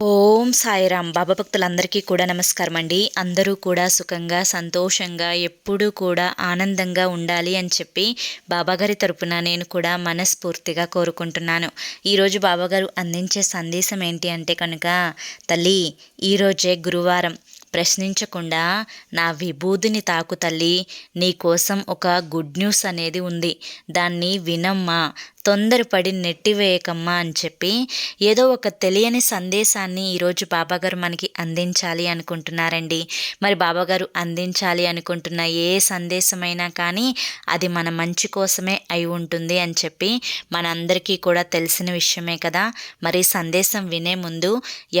ఓం సాయిరామ్ బాబా భక్తులందరికీ కూడా నమస్కారం అండి అందరూ కూడా సుఖంగా సంతోషంగా ఎప్పుడూ కూడా ఆనందంగా ఉండాలి అని చెప్పి బాబాగారి తరపున నేను కూడా మనస్ఫూర్తిగా కోరుకుంటున్నాను. ఈరోజు బాబాగారు అందించే సందేశం ఏంటి అంటే కనుక తల్లి ఈరోజే గురువారం. ప్రశ్నించకుండా నా విభూదిని తాకు తల్లి నీకోసం ఒక గుడ్ న్యూస్ అనేది ఉంది. దాన్ని వినమ్మా. తొందరపడి నెట్టివేయకమ్మా అని చెప్పి ఏదో ఒక తెలియని సందేశాన్ని ఈరోజు బాబాగారు మనకి అందించాలి అనుకుంటున్నారండి. మరి బాబాగారు అందించాలి అనుకుంటున్న ఏ సందేశమైనా కానీ అది మన మంచి కోసమే అయి ఉంటుంది అని చెప్పి మనందరికీ కూడా తెలిసిన విషయమే కదా. మరి సందేశం వినే ముందు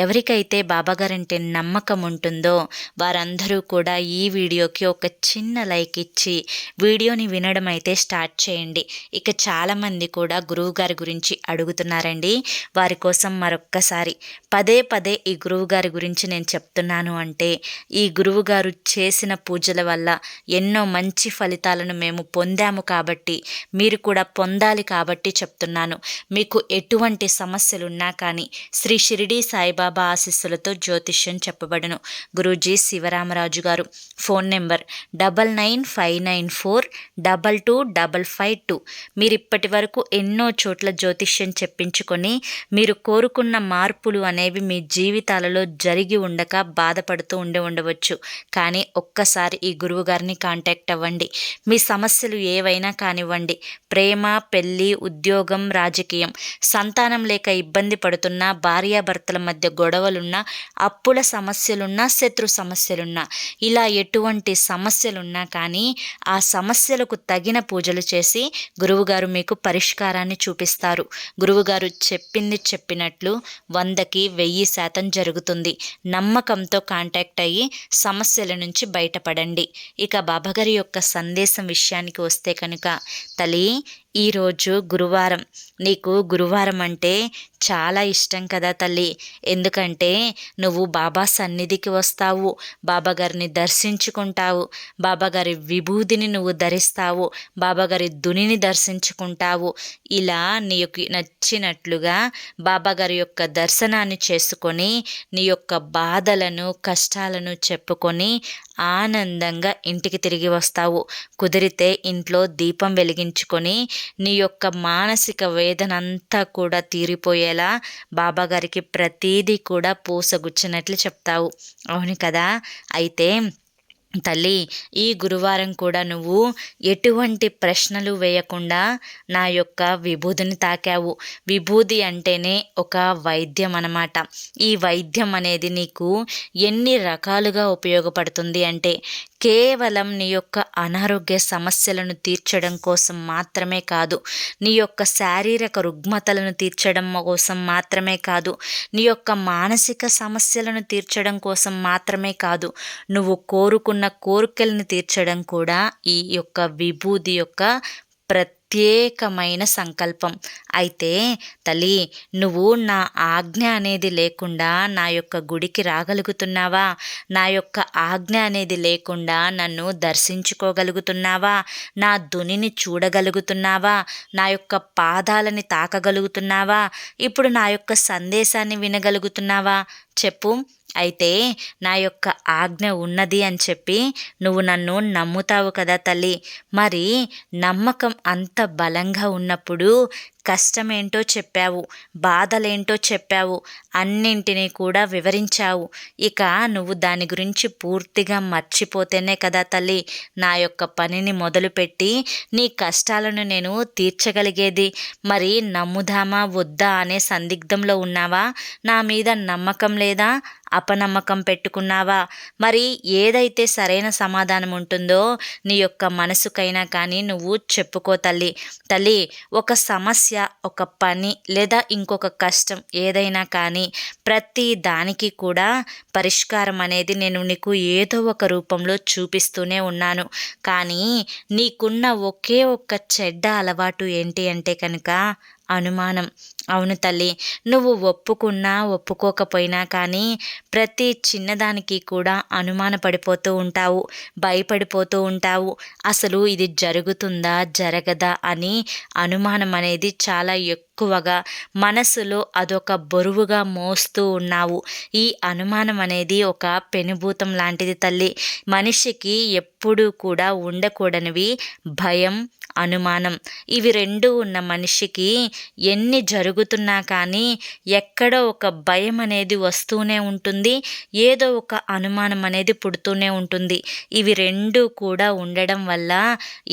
ఎవరికైతే బాబాగారంటే నమ్మకం ఉంటుందో వారందరూ కూడా ఈ వీడియోకి ఒక చిన్న లైక్ ఇచ్చి వీడియోని వినడం అయితే స్టార్ట్ చేయండి. ఇక చాలామంది కూడా గురువు గారి గురించి అడుగుతున్నారండి. వారి కోసం మరొక్కసారి పదే పదే ఈ గురువు గారి గురించి నేను చెప్తున్నాను అంటే ఈ గురువు గారు చేసిన పూజల వల్ల ఎన్నో మంచి ఫలితాలను మేము పొందాము కాబట్టి మీరు కూడా పొందాలి కాబట్టి చెప్తున్నాను. మీకు ఎటువంటి సమస్యలున్నా కానీ శ్రీ షిరిడి సాయిబాబా ఆశీస్సులతో జ్యోతిష్యం చెప్పబడను. గురూజీ శివరామరాజు గారు phone number double nine five nine four double two double five two. మీరు ఇప్పటి వరకు ఎన్ని ఎన్నో చోట్ల జ్యోతిష్యం చెప్పించుకొని మీరు కోరుకున్న మార్పులు అనేవి మీ జీవితాలలో జరిగి ఉండక బాధపడుతూ ఉండి ఉండవచ్చు. కానీ ఒక్కసారి ఈ గురువుగారిని కాంటాక్ట్ అవ్వండి. మీ సమస్యలు ఏవైనా కానివ్వండి. ప్రేమ పెళ్ళి ఉద్యోగం రాజకీయం సంతానం లేక ఇబ్బంది పడుతున్న భార్యాభర్తల మధ్య గొడవలున్నా అప్పుల సమస్యలున్నా శత్రు సమస్యలున్నా ఇలా ఎటువంటి సమస్యలున్నా కానీ ఆ సమస్యలకు తగిన పూజలు చేసి గురువుగారు మీకు పరిష్కారం పరిష్కారాన్ని చూపిస్తారు. గురువుగారు చెప్పింది చెప్పినట్లు వందకి వెయ్యి శాతం జరుగుతుంది. నమ్మకంతో కాంటాక్ట్ అయ్యి సమస్యల నుంచి బయటపడండి. ఇక బాబాగారి యొక్క సందేశం విషయానికి వస్తే కనుక తల్లి ఈరోజు గురువారం. నీకు గురువారం అంటే చాలా ఇష్టం కదా తల్లి. ఎందుకంటే నువ్వు బాబా సన్నిధికి వస్తావు. బాబాగారిని దర్శించుకుంటావు. బాబాగారి విభూతిని నువ్వు ధరిస్తావు. బాబాగారి దునిని దర్శించుకుంటావు. ఇలా నీకు నచ్చినట్లుగా బాబాగారి యొక్క దర్శనాన్ని చేసుకొని నీ యొక్క బాధలను కష్టాలను చెప్పుకొని ఆనందంగా ఇంటికి తిరిగి వస్తావు. కుదిరితే ఇంట్లో దీపం వెలిగించుకొని నీ యొక్క మానసిక వేదన అంతా కూడా తీరిపోయేలా బాబాగారికి ప్రతీదీ కూడా పూసగుచ్చినట్లు చెప్తావు. అవును కదా? అయితే తల్లి ఈ గురువారం కూడా నువ్వు ఎటువంటి ప్రశ్నలు వేయకుండా నా యొక్క విభూదిని తాకావు. విభూది అంటేనే ఒక వైద్యం అనమాట ఈ వైద్యం అనేది నీకు ఎన్ని రకాలుగా ఉపయోగపడుతుంది అంటే కేవలం నీ యొక్క అనారోగ్య సమస్యలను తీర్చడం కోసం మాత్రమే కాదు నీ యొక్క శారీరక రుగ్మతలను తీర్చడం కోసం మాత్రమే కాదు నీ యొక్క మానసిక సమస్యలను తీర్చడం కోసం మాత్రమే కాదు నువ్వు కోరుకున్న కోరికలను తీర్చడం కూడా ఈ యొక్క విభూది యొక్క ప్రతి ప్రత్యేకమైన సంకల్పం. అయితే తల్లి నువ్వు నా ఆజ్ఞ అనేది లేకుండా నా యొక్క గుడికి రాగలుగుతున్నావా? నా యొక్క ఆజ్ఞ అనేది లేకుండా నన్ను దర్శించుకోగలుగుతున్నావా? నా దునిని చూడగలుగుతున్నావా? నా యొక్క పాదాలని తాకగలుగుతున్నావా? ఇప్పుడు నా యొక్క సందేశాన్ని వినగలుగుతున్నావా? చెప్పు. అయితే నా యొక్క ఆజ్ఞ ఉన్నది అని చెప్పి నువ్వు నన్ను నమ్ముతావు కదా తల్లి. మరి నమ్మకం అంత బలంగా ఉన్నప్పుడు కష్టమేంటో చెప్పావు బాధలేంటో చెప్పావు అన్నింటినీ కూడా వివరించావు. ఇక నువ్వు దాని గురించి పూర్తిగా మర్చిపోతేనే కదా తల్లి నా యొక్క పనిని మొదలుపెట్టి నీ కష్టాలను నేను తీర్చగలిగేది. మరి నమ్ముదామా వద్దా అనే సందిగ్ధంలో ఉన్నావా? నా మీద నమ్మకం లేదా? అపనమ్మకం పెట్టుకున్నావా? మరి ఏదైతే సరైన సమాధానం ఉంటుందో నీ యొక్క మనసుకైనా కానీ నువ్వు చెప్పుకో తల్లి. తల్లి ఒక సమస్య ఒక పని లేదా ఇంకొక కష్టం ఏదైనా కానీ ప్రతి దానికి కూడా పరిష్కారం అనేది నేను నీకు ఏదో ఒక రూపంలో చూపిస్తూనే ఉన్నాను. కానీ నీకున్న ఒకే ఒక్క చెడ్డ అలవాటు ఏంటి అంటే కనుక అనుమానం. అవును తల్లి నువ్వు ఒప్పుకున్నా ఒప్పుకోకపోయినా కానీ ప్రతి చిన్నదానికి కూడా అనుమాన పడిపోతూ ఉంటావు భయపడిపోతూ ఉంటావు. అసలు ఇది జరుగుతుందా జరగదా అని అనుమానం అనేది చాలా ఎక్కువగా మనసులో అదొక బరువుగా మోస్తూ ఉన్నావు. ఈ అనుమానం అనేది ఒక పెనుభూతం లాంటిది తల్లి. మనిషికి ఎప్పుడూ కూడా ఉండకూడనివి భయం అనుమానం. ఇవి రెండు ఉన్న మనిషికి ఎన్ని జరుగుతున్నా కానీ ఎక్కడో ఒక భయం అనేది వస్తూనే ఉంటుంది. ఏదో ఒక అనుమానం అనేది పుడుతూనే ఉంటుంది. ఇవి రెండు కూడా ఉండడం వల్ల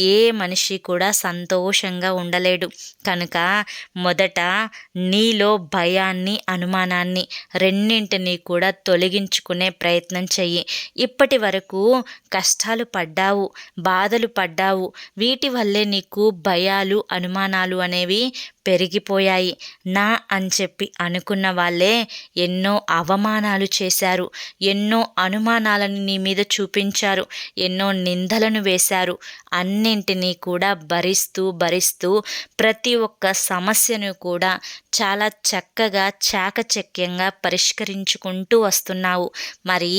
ఏ మనిషి కూడా సంతోషంగా ఉండలేడు. కనుక మొదట నీలో భయాన్ని అనుమానాన్ని రెండింటినీ కూడా తొలగించుకునే ప్రయత్నం చెయ్యి. ఇప్పటి వరకు కష్టాలు పడ్డావు బాధలు పడ్డావు. వీటి వల్లే నీకు భయాలు అనుమానాలు అనేవి పెరిగిపోయాయి. నా అని చెప్పి అనుకున్న వాళ్ళే ఎన్నో అవమానాలు చేశారు. ఎన్నో అనుమానాలను నీ మీద చూపించారు. ఎన్నో నిందలను వేశారు. అన్నింటినీ కూడా భరిస్తూ భరిస్తూ ప్రతి ఒక్క సమస్యను కూడా చాలా చక్కగా చాకచక్యంగా పరిష్కరించుకుంటూ వస్తున్నావు. మరి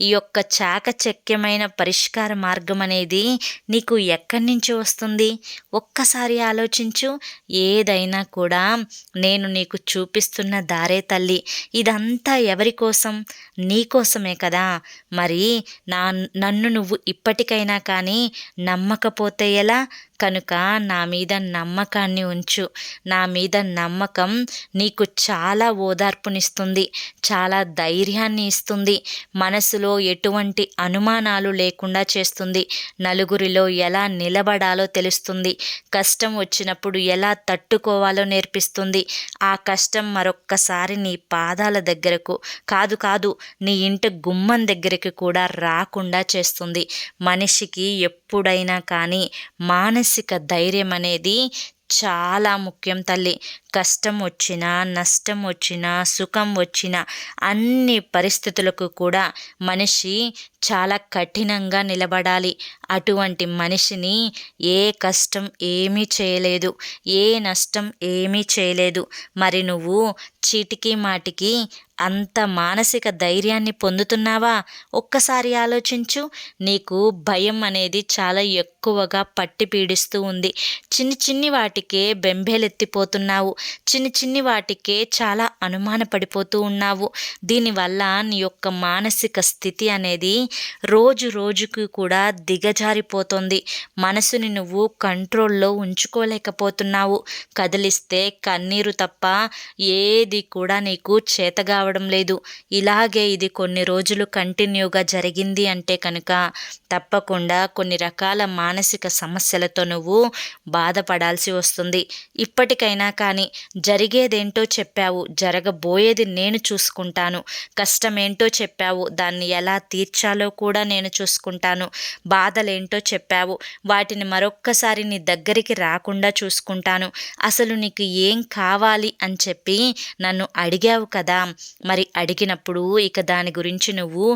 ఈ యొక్క చాకచక్యమైన పరిష్కార మార్గం అనేది నీకు ఎక్కడి నుంచి వస్తుంది? ఒక్కసారి ఆలోచించు. ఏదైనా కూడా నేను నీకు చూపిస్తున్న దారే తల్లి. ఇదంతా ఎవరి కోసం? నీ కోసమే కదా. మరి నా నన్ను నువ్వు ఇప్పటికైనా కానీ నమ్మకపోతే ఎలా? కనుక నా మీద నమ్మకాన్ని ఉంచు. నా మీద నమ్మకం నీకు చాలా ఓదార్పునిస్తుంది చాలా ధైర్యాన్ని ఇస్తుంది. మనసులో ఎటువంటి అనుమానాలు లేకుండా చేస్తుంది. నలుగురిలో ఎలా నిలబడాలో తెలుస్తుంది. కష్టం వచ్చినప్పుడు ఎలా తట్టుకోవాలో నేర్పిస్తుంది. ఆ కష్టం మరొక్కసారి నీ పాదాల దగ్గరకు కాదు కాదు నీ ఇంటి గుమ్మం దగ్గరికి కూడా రాకుండా చేస్తుంది. మనిషికి ఎప్పుడైనా కానీ మానసిక ధైర్యం అనేది చాలా ముఖ్యం తల్లి. కష్టం వచ్చినా నష్టం వచ్చినా సుఖం వచ్చినా అన్ని పరిస్థితులకు కూడా మనిషి చాలా కఠినంగా నిలబడాలి. అటువంటి మనిషిని ఏ కష్టం ఏమీ చేయలేదు ఏ నష్టం ఏమీ చేయలేదు. మరి నువ్వు చీటికి మాటికి అంత మానసిక ధైర్యాన్ని పొందుతున్నావా? ఒక్కసారి ఆలోచించు. నీకు భయం అనేది చాలా ఎక్కువగా పట్టి పీడిస్తూ ఉంది. చిన్ని చిన్ని వాటికే బెంబేలెత్తిపోతున్నావు. చిన్ని చిన్ని వాటికే చాలా అనుమాన పడిపోతూ ఉన్నావు. దీనివల్ల నీ యొక్క మానసిక స్థితి అనేది రోజు రోజుకు కూడా దిగజారిపోతుంది. మనసుని నువ్వు కంట్రోల్లో ఉంచుకోలేకపోతున్నావు. కదిలిస్తే కన్నీరు తప్ప ఏది కూడా నీకు చేతగా రావడం లేదు. ఇలాగే ఇది కొన్ని రోజులు కంటిన్యూగా జరిగింది అంటే కనుక తప్పకుండా కొన్ని రకాల మానసిక సమస్యలతో నువ్వు బాధపడాల్సి వస్తుంది. ఇప్పటికైనా కానీ జరిగేదేంటో చెప్పావు. జరగబోయేది నేను చూసుకుంటాను. కష్టమేంటో చెప్పావు. దాన్ని ఎలా తీర్చాలో కూడా నేను చూసుకుంటాను. బాధలేంటో చెప్పావు. వాటిని మరొక్కసారి నీ దగ్గరికి రాకుండా చూసుకుంటాను. అసలు నీకు ఏం కావాలి అని చెప్పి నన్ను అడిగావు కదా. మరి అడిగినప్పుడు ఇక దాని గురించి నువ్వు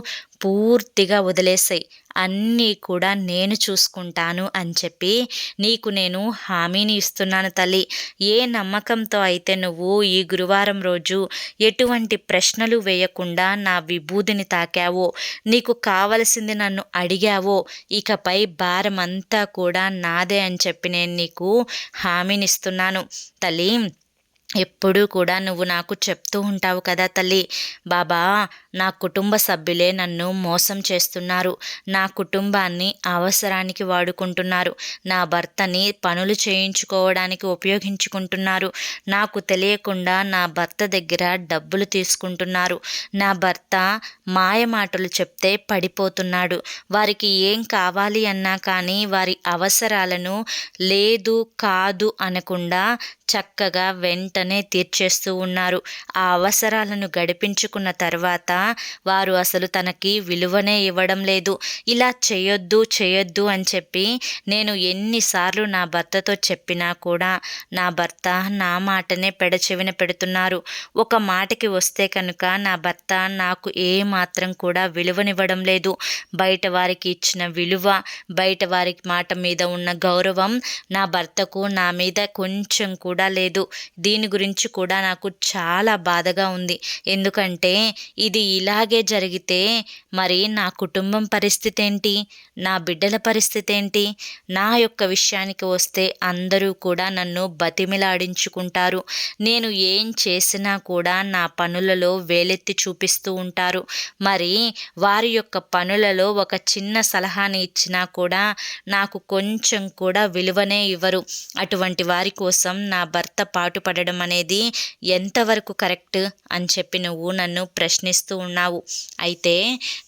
పూర్తిగా వదిలేసాయి. అన్నీ కూడా నేను చూసుకుంటాను అని చెప్పి నీకు నేను హామీని ఇస్తున్నాను తల్లి. ఏ నమ్మకంతో అయితే నువ్వు ఈ గురువారం రోజు ఎటువంటి ప్రశ్నలు వేయకుండా నా విభూదిని తాకావో నీకు కావలసింది నన్ను అడిగావో ఇకపై భారం అంతా కూడా నాదే అని చెప్పి నేను నీకు హామీనిస్తున్నాను తల్లి ఎప్పుడూ కూడా నువ్వు నాకు చెప్తూ ఉంటావు కదా తల్లి. బాబా నా కుటుంబ సభ్యులే నన్ను మోసం చేస్తున్నారు. నా కుటుంబాన్ని అవసరానికి వాడుకుంటున్నారు. నా భర్తని పనులు చేయించుకోవడానికి ఉపయోగించుకుంటున్నారు. నాకు తెలియకుండా నా భర్త దగ్గర డబ్బులు తీసుకుంటున్నారు. నా భర్త మాయ మాటలు చెప్తే పడిపోతున్నాడు. వారికి ఏం కావాలి అన్నా కానీ వారి అవసరాలను లేదు కాదు అనకుండా చక్కగా వెంటనే తీర్చేస్తూ ఉన్నారు. ఆ అవసరాలను గడిపించుకున్న తర్వాత వారు అసలు తనకి విలువనే ఇవ్వడం లేదు. ఇలా చేయొద్దు చేయొద్దు అని చెప్పి నేను ఎన్నిసార్లు నా భర్తతో చెప్పినా కూడా నా భర్త నా మాటనే పెడచెవిన పెడుతున్నారు. ఒక మాటకి వస్తే కనుక నా భర్త నాకు ఏ మాత్రం కూడా విలువనివ్వడం లేదు. బయట వారికి ఇచ్చిన విలువ బయట వారికి మాట మీద ఉన్న గౌరవం నా భర్తకు నా మీద కొంచెం కూడా లేదు. దీని గురించి కూడా నాకు చాలా బాధగా ఉంది. ఎందుకంటే ఇది ఇలాగే జరిగితే మరి నా కుటుంబం పరిస్థితి ఏంటి నా బిడ్డల పరిస్థితి ఏంటి నా యొక్క విషయానికి వస్తే అందరూ కూడా నన్ను బతిమిలాడించుకుంటారు. నేను ఏం చేసినా కూడా నా పనులలో వేలెత్తి చూపిస్తూ ఉంటారు. మరి వారి యొక్క పనులలో ఒక చిన్న సలహాని ఇచ్చినా కూడా నాకు కొంచెం కూడా విలువనే ఇవ్వరు. అటువంటి వారి కోసం నా భర్త పాటుపడడం అనేది ఎంతవరకు కరెక్ట్ అని చెప్పి నువ్వు నన్ను ప్రశ్నిస్తూ ఉన్నావు. అయితే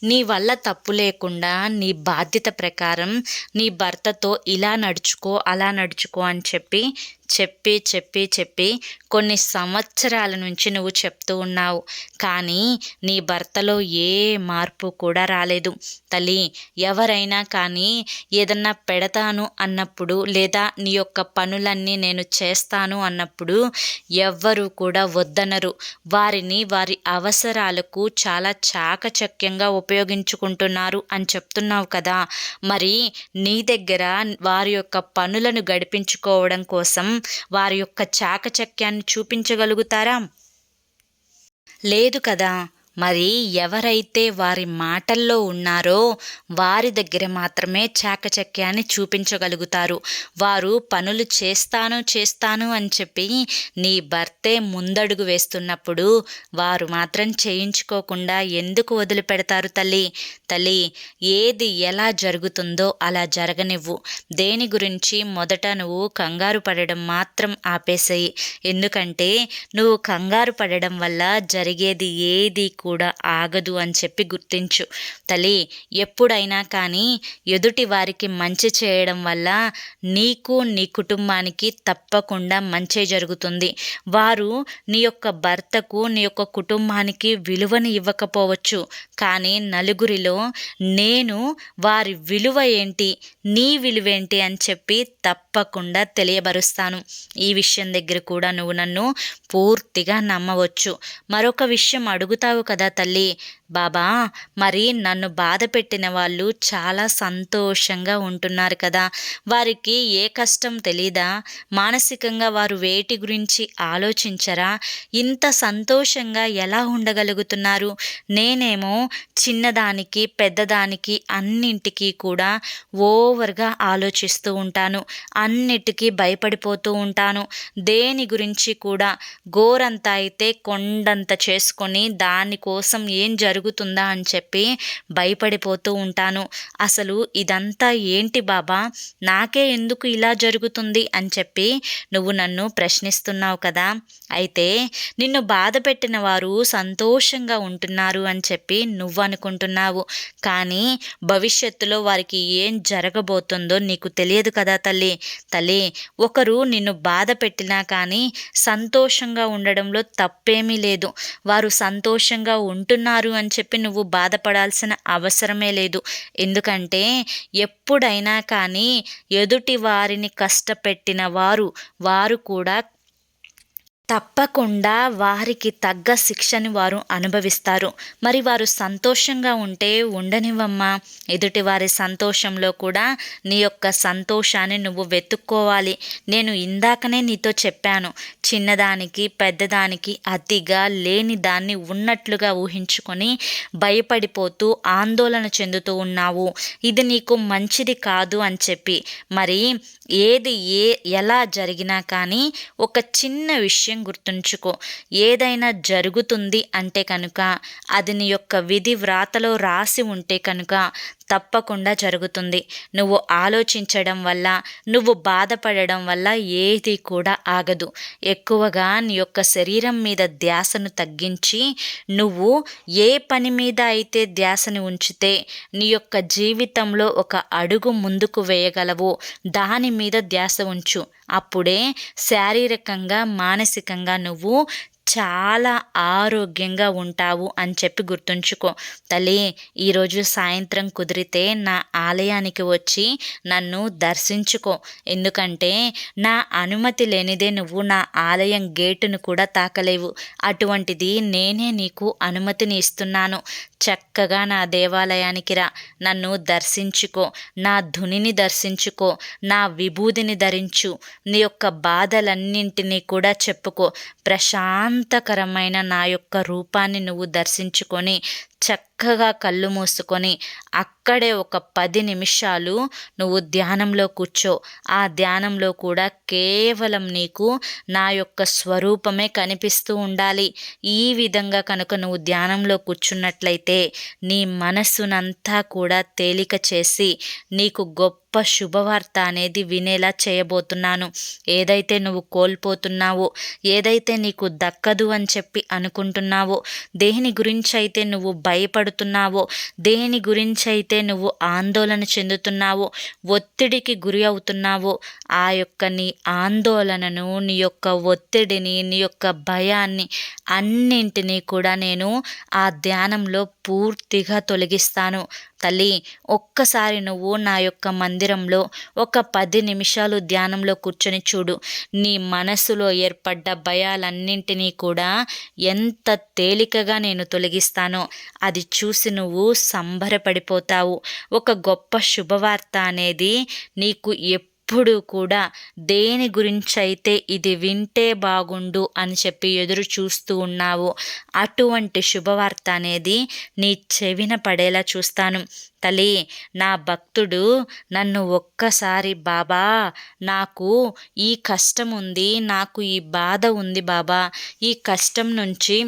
నీ వల్ల తప్పు లేకుండా నీ బాధ్యత ప్రకారం నీ భర్తతో ఇలా నడుచుకో అలా నడుచుకో అని చెప్పి చెప్పి చెప్పి చెప్పి కొన్ని సంవత్సరాల నుంచి నువ్వు చెప్తూ ఉన్నావు. కానీ నీ భర్తలో ఏ మార్పు కూడా రాలేదు. తల్లి ఎవరైనా కానీ ఏదన్నా పెడతాను అన్నప్పుడు లేదా నీ యొక్క పనులన్నీ నేను చేస్తాను అన్నప్పుడు ఎవ్వరూ కూడా వద్దనరు. వారిని వారి అవసరాలకు చాలా చాకచక్యంగా ఉపయోగించుకుంటున్నారు అని చెప్తున్నావు కదా. మరి నీ దగ్గర వారి యొక్క పనులను గడిపించుకోవడం కోసం వారి యొక్క చాకచక్యాన్ని చూపించగలుగుతారా? లేదు కదా. మరి ఎవరైతే వారి మాటల్లో ఉన్నారో వారి దగ్గర మాత్రమే చాకచక్యాన్ని చూపించగలుగుతారు. వారు పనులు చేస్తాను చేస్తాను అని చెప్పి నీ భర్తే ముందడుగు వేస్తున్నప్పుడు వారు మాత్రం చేయించుకోకుండా ఎందుకు వదిలిపెడతారు తల్లి? తల్లి ఏది ఎలా జరుగుతుందో అలా జరగనివ్వు. దేని గురించి మొదట నువ్వు కంగారు పడడం మాత్రం ఆపేసేయి. ఎందుకంటే నువ్వు కంగారు పడడం వల్ల జరిగేది ఏది కూడా కూడా ఆగదు అని చెప్పి గుర్తించు. తల్లి ఎప్పుడైనా కానీ ఎదుటి వారికి మంచి చేయడం వల్ల నీకు నీ కుటుంబానికి తప్పకుండా మంచి జరుగుతుంది. వారు నీ యొక్క భర్తకు నీ యొక్క కుటుంబానికి విలువని ఇవ్వకపోవచ్చు. కానీ నలుగురిలో నేను వారి విలువ ఏంటి నీ విలువేంటి అని చెప్పి తప్పకుండా తెలియబరుస్తాను. ఈ విషయం దగ్గర కూడా నువ్వు నన్ను పూర్తిగా నమ్మవచ్చు. మరొక విషయం అడుగుతావు కదా తల్లి? బాబా మరి నన్ను బాధ పెట్టిన వాళ్ళు చాలా సంతోషంగా ఉంటున్నారు కదా. వారికి ఏ కష్టం తెలీదా? మానసికంగా వారు వేటి గురించి ఆలోచించరా? ఇంత సంతోషంగా ఎలా ఉండగలుగుతున్నారు? నేనేమో చిన్నదానికి పెద్దదానికి అన్నింటికి కూడా ఓవర్గా ఆలోచిస్తూ ఉంటాను. అన్నిటికీ భయపడిపోతూ ఉంటాను. దేని గురించి కూడా గోరంతా అయితే కొండంత చేసుకొని దానికోసం ఏం జరుగుతుంది జరుగుతుందా అని చెప్పి భయపడిపోతూ ఉంటాను. అసలు ఇదంతా ఏంటి బాబా? నాకే ఎందుకు ఇలా జరుగుతుంది అని చెప్పి నువ్వు నన్ను ప్రశ్నిస్తున్నావు కదా. అయితే నిన్ను బాధ పెట్టిన వారు సంతోషంగా ఉంటున్నారు అని చెప్పి నువ్వు అనుకుంటున్నావు. కానీ భవిష్యత్తులో వారికి ఏం జరగబోతుందో నీకు తెలియదు కదా తల్లి. తల్లి ఒకరు నిన్ను బాధ పెట్టినా కానీ సంతోషంగా ఉండడంలో తప్పేమీ లేదు. వారు సంతోషంగా ఉంటున్నారు అని చెప్పి నువ్వు బాధపడాల్సిన అవసరమే లేదు. ఎందుకంటే ఎప్పుడైనా కానీ ఎదుటి వారిని కష్టపెట్టిన వారు వారు కూడా తప్పకుండా వారికి తగ్గ శిక్షని వారు అనుభవిస్తారు. మరి వారు సంతోషంగా ఉంటే ఉండనివ్వమ్మా. ఎదుటి వారి సంతోషంలో కూడా నీ యొక్క సంతోషాన్ని నువ్వు వెతుక్కోవాలి. నేను ఇందాకనే నీతో చెప్పాను చిన్నదానికి పెద్దదానికి అతిగా లేని దాన్ని ఉన్నట్లుగా ఊహించుకొని భయపడిపోతూ ఆందోళన చెందుతూ ఉన్నావు. ఇది నీకు మంచిది కాదు అని చెప్పి. మరి ఏది ఏ ఎలా జరిగినా కానీ ఒక చిన్న విషయం గుర్తుంచుకో. ఏదైనా జరుగుతుంది అంటే కనుక అది నీ యొక్క విధి వ్రాతలో రాసి ఉంటే కనుక తప్పకుండా జరుగుతుంది. నువ్వు ఆలోచించడం వల్ల నువ్వు బాధపడడం వల్ల ఏది కూడా ఆగదు. ఎక్కువగా నీ యొక్క శరీరం మీద ధ్యాసను తగ్గించి నువ్వు ఏ పని మీద అయితే ధ్యాసను ఉంచితే నీ యొక్క జీవితంలో ఒక అడుగు ముందుకు వేయగలవు. దాని మీద ధ్యాస ఉంచు. అప్పుడే శారీరకంగా మానసికంగా నువ్వు చాలా ఆరోగ్యంగా ఉంటావు అని చెప్పి గుర్తుంచుకో. తల్లి ఈరోజు సాయంత్రం కుదిరితే నా ఆలయానికి వచ్చి నన్ను దర్శించుకో. ఎందుకంటే నా అనుమతి లేనిదే నువ్వు నా ఆలయం గేటును కూడా తాకలేవు. అటువంటిది నేనే నీకు అనుమతిని ఇస్తున్నాను. చక్కగా నా దేవాలయానికి రా. నన్ను దర్శించుకో. నా ధునిని దర్శించుకో. నా విభూదిని ధరించు. నీ యొక్క బాధలన్నింటినీ కూడా చెప్పుకో. ప్రశాంతకరమైన నా యొక్క రూపాన్ని నువ్వు దర్శించుకొని చక్క చక్కగా కళ్ళు మూసుకొని అక్కడే ఒక పది నిమిషాలు నువ్వు ధ్యానంలో కూర్చో. ఆ ధ్యానంలో కూడా కేవలం నీకు నా యొక్క స్వరూపమే కనిపిస్తూ ఉండాలి. ఈ విధంగా కనుక నువ్వు ధ్యానంలో కూర్చున్నట్లయితే నీ మనస్సునంతా కూడా తేలిక చేసి నీకు గొప్ప గొప్ప శుభవార్త అనేది వినేలా చేయబోతున్నాను. ఏదైతే నువ్వు కోల్పోతున్నావో ఏదైతే నీకు దక్కదు అని చెప్పి అనుకుంటున్నావో దేని గురించి అయితే నువ్వు భయపడు భయపడుతున్నావో దేని గురించి అయితే నువ్వు ఆందోళన చెందుతున్నావో ఒత్తిడికి గురి అవుతున్నావో ఆ యొక్క నీ ఆందోళనను నీ యొక్క ఒత్తిడిని నీ యొక్క భయాన్ని అన్నింటినీ కూడా నేను ఆ ధ్యానంలో పూర్తిగా తొలగిస్తాను. తల్లి ఒక్కసారి నువ్వు నా యొక్క మందిరంలో ఒక పది నిమిషాలు ధ్యానంలో కూర్చొని చూడు. నీ మనసులో ఏర్పడ్డ భయాలన్నింటినీ కూడా ఎంత తేలికగా నేను తొలగిస్తానో అది చూసి నువ్వు సంబరపడిపోతావు. ఒక గొప్ప శుభవార్త అనేది నీకు ఎప్పుడు ఎప్పుడు కూడా దేని గురించి అయితే ఇది వింటే బాగుండు అని చెప్పి ఎదురు చూస్తూ ఉన్నావు అటువంటి శుభవార్త అనేది నీ చెవిన పడేలా చూస్తాను. తల్లి నా భక్తుడు నన్ను ఒక్కసారి బాబా నాకు ఈ కష్టం ఉంది నాకు ఈ బాధ ఉంది బాబా ఈ కష్టం నుంచి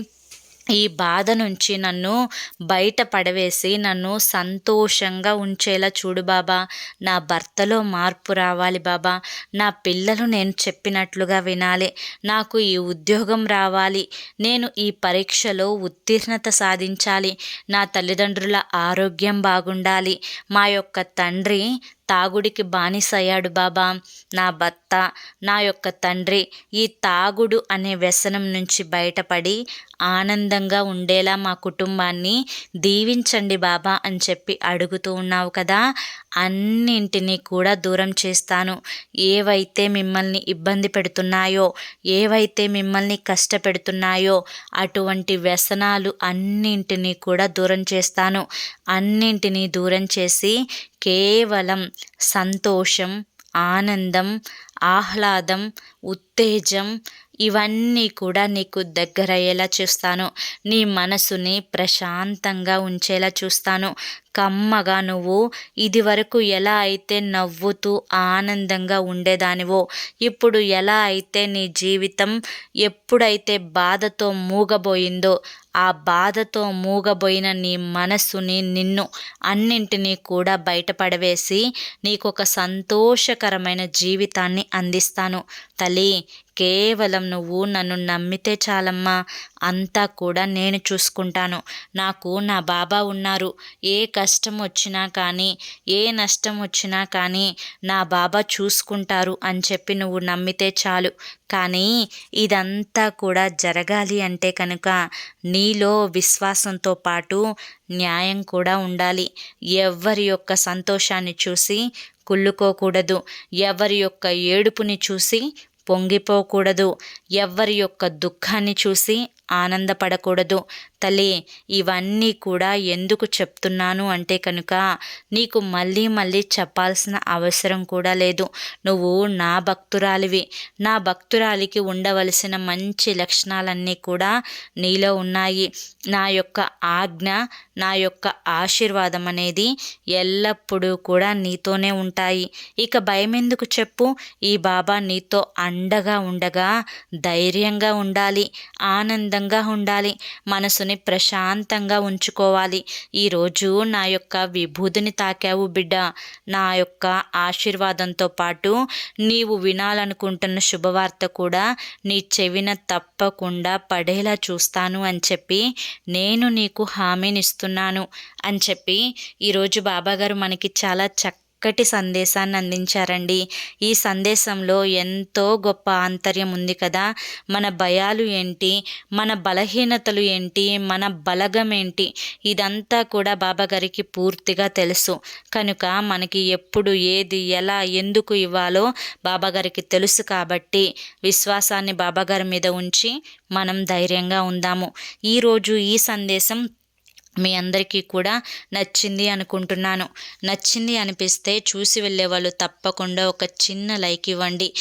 ఈ బాధ నుంచి నన్ను బయట పడవేసి నన్ను సంతోషంగా ఉంచేలా చూడు బాబా. నా భర్తలో మార్పు రావాలి బాబా. నా పిల్లలు నేను చెప్పినట్లుగా వినాలి. నాకు ఈ ఉద్యోగం రావాలి. నేను ఈ పరీక్షలో ఉత్తీర్ణత సాధించాలి. నా తల్లిదండ్రుల ఆరోగ్యం బాగుండాలి. మా యొక్క తండ్రి తాగుడికి బానిసయ్యాడు బాబా. నా భర్త నా యొక్క తండ్రి ఈ తాగుడు అనే వ్యసనం నుంచి బయటపడి ఆనందంగా ఉండేలా మా కుటుంబాన్ని దీవించండి బాబా అని చెప్పి అడుగుతూ ఉన్నావు కదా. అన్నింటినీ కూడా దూరం చేస్తాను. ఏవైతే మిమ్మల్ని ఇబ్బంది పెడుతున్నాయో ఏవైతే మిమ్మల్ని కష్టపెడుతున్నాయో అటువంటి వ్యసనాలు అన్నింటినీ కూడా దూరం చేస్తాను. అన్నింటినీ దూరం చేసి కేవలం సంతోషం ఆనందం ఆహ్లాదం ఉత్తేజం ఇవన్నీ కూడా నీకు దగ్గరయ్యేలా చూస్తాను. నీ మనసుని ప్రశాంతంగా ఉంచేలా చూస్తాను. కమ్మగా నువ్వు ఇది వరకు ఎలా అయితే నవ్వుతూ ఆనందంగా ఉండేదానివో ఇప్పుడు ఎలా అయితే నీ జీవితం ఎప్పుడైతే బాధతో మూగబోయిందో ఆ బాధతో మూగబోయిన నీ మనస్సుని నిన్ను అన్నింటినీ కూడా బయటపడవేసి నీకొక సంతోషకరమైన జీవితాన్ని అందిస్తాను. తల్లి కేవలం నువ్వు నన్ను నమ్మితే చాలమ్మా. అంతా కూడా నేను చూసుకుంటాను. నాకు నా బాబా ఉన్నారు. ఏ కష్టం వచ్చినా కానీ ఏ నష్టం వచ్చినా కానీ నా బాబా చూసుకుంటారు అని చెప్పి నువ్వు నమ్మితే చాలు. కానీ ఇదంతా కూడా జరగాలి అంటే కనుక నీలో విశ్వాసంతో పాటు న్యాయం కూడా ఉండాలి. ఎవరి యొక్క సంతోషాన్ని చూసి కుళ్ళుకోకూడదు. ఎవరి యొక్క ఏడుపుని చూసి పొంగిపోకూడదు. ఎవ్వరి యొక్క దుఃఖాన్ని చూసి ఆనందపడకూడదు. తల్లి ఇవన్నీ కూడా ఎందుకు చెప్తున్నాను అంటే కనుక నీకు మళ్ళీ మళ్ళీ చెప్పాల్సిన అవసరం కూడా లేదు. నువ్వు నా భక్తురాలివి. నా భక్తురాలికి ఉండవలసిన మంచి లక్షణాలన్నీ కూడా నీలో ఉన్నాయి. నా యొక్క ఆజ్ఞ నా యొక్క ఆశీర్వాదం అనేది ఎల్లప్పుడూ కూడా నీతోనే ఉంటాయి. ఇక భయం ఎందుకు చెప్పు? ఈ బాబా నీతో అండగా ఉండగా ధైర్యంగా ఉండాలి. ఆనందం ఆనందంగా ఉండాలి. మనసుని ప్రశాంతంగా ఉంచుకోవాలి. ఈరోజు నా యొక్క విభూతిని తాకావు బిడ్డ. నా యొక్క ఆశీర్వాదంతో పాటు నీవు వినాలనుకుంటున్న శుభవార్త కూడా నీ చెవిన తప్పకుండా పడేలా చూస్తాను అని చెప్పి నేను నీకు హామీనిస్తున్నాను అని చెప్పి ఈరోజు బాబాగారు మనకి చాలా చక్క చక్కటి సందేశాన్ని అందించారండి. ఈ సందేశంలో ఎంతో గొప్ప ఆంతర్యం ఉంది కదా. మన భయాలు ఏంటి? మన బలహీనతలు ఏంటి? మన బలగం ఏంటి? ఇదంతా కూడా బాబా గారికి పూర్తిగా తెలుసు. కనుక మనకి ఎప్పుడు ఏది ఎలా ఎందుకు ఇవ్వాలో బాబా గారికి తెలుసు కాబట్టి విశ్వాసాన్ని బాబాగారి మీద ఉంచి మనం ధైర్యంగా ఉందాము. ఈరోజు ఈ సందేశం మీ అందరికీ కూడా నచ్చింది అనుకుంటున్నాను. నచ్చింది అనిపిస్తే చూసి వెళ్ళే వాళ్ళు తప్పకుండా ఒక చిన్న లైక్ ఇవ్వండి.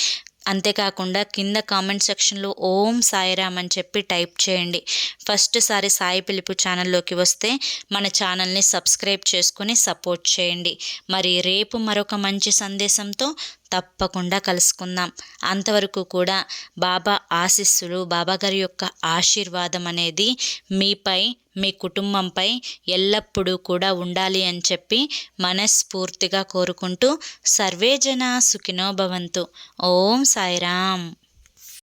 అంతేకాకుండా కింద కామెంట్ సెక్షన్లో ఓం సాయిరామ్ అని చెప్పి టైప్ చేయండి. ఫస్ట్ సారి సాయి పిలుపు ఛానల్లోకి వస్తే మన ఛానల్ని సబ్స్క్రైబ్ చేసుకుని సపోర్ట్ చేయండి. మరి రేపు మరొక మంచి సందేశంతో తప్పకుండా కలుసుకుందాం. అంతవరకు కూడా బాబా ఆశీస్సులు బాబాగారి యొక్క ఆశీర్వాదం అనేది మీపై మీ కుటుంబంపై ఎల్లప్పుడూ కూడా ఉండాలి అని చెప్పి మనస్ఫూర్తిగా కోరుకుంటూ సర్వేజన సుఖినోభవంతు ఓం సాయిరామ్.